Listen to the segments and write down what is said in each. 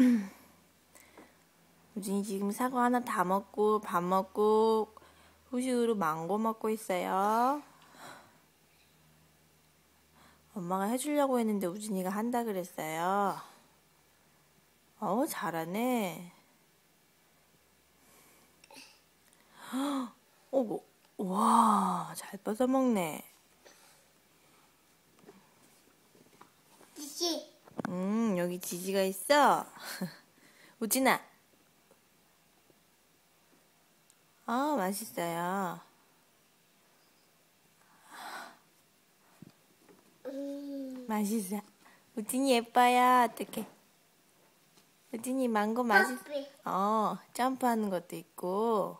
우진이 지금 사과 하나 다 먹고 밥 먹고 후식으로 망고 먹고 있어요. 엄마가 해주려고 했는데 우진이가 한다 그랬어요. 어우, 잘하네. 어, 와, 잘 뻗어 먹네. 지지. 음, 여기 지지가 있어. 우진아. 아, 맛있어요. 음. 맛있어. 우진이 예뻐요. 어떡해. 우진이 망고 맛있어. 어, 점프하는 것도 있고.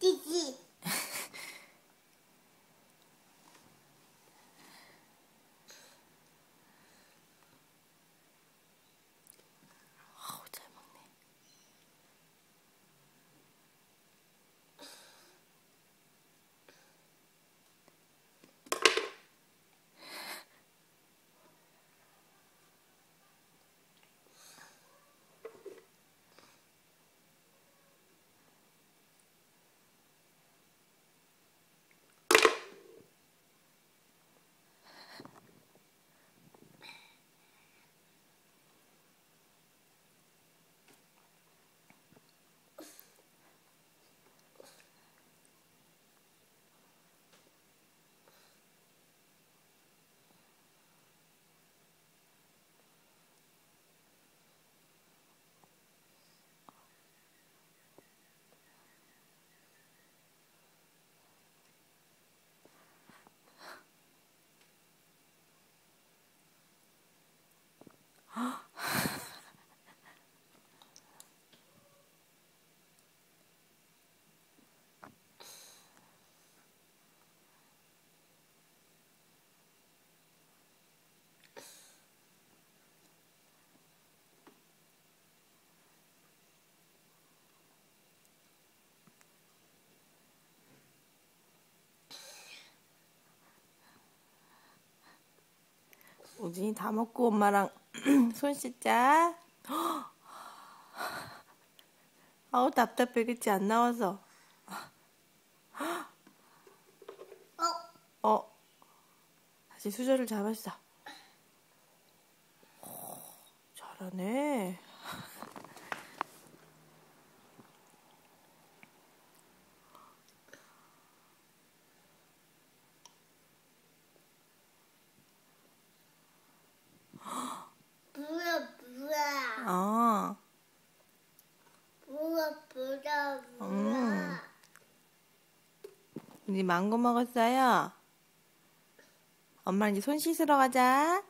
지지. 우진이 다 먹고 엄마랑 손 씻자. 아우 답답해 그치 안 나와서. 어. 어 다시 수저를 잡았어. 오, 잘하네. 부어 부어. 어 부어 부어 부어. 음. 우리 망고 먹었어요. 엄마 이제 손 씻으러 가자.